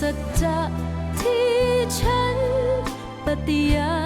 สัจจะที่ฉันปฏิญาณ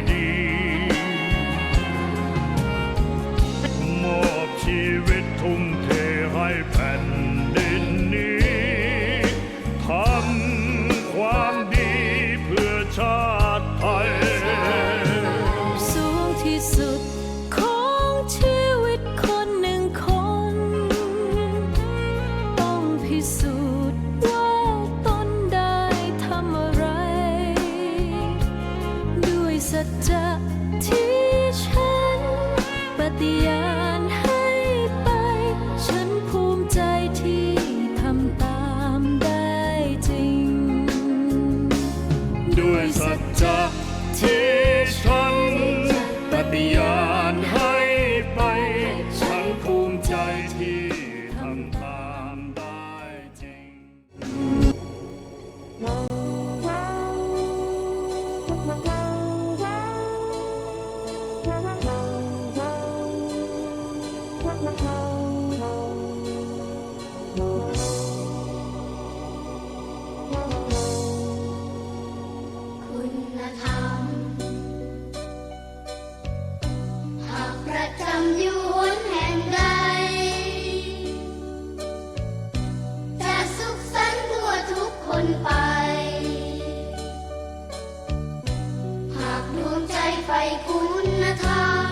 คุณธรรม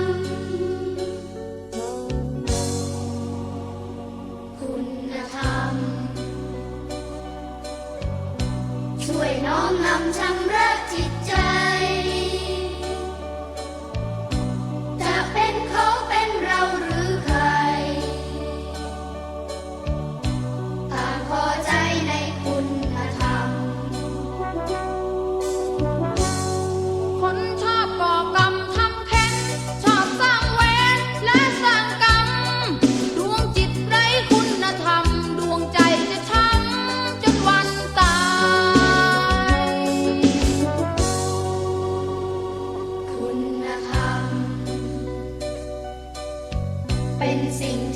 คุณธรรม ช่วยน้อมนำชำระ sing.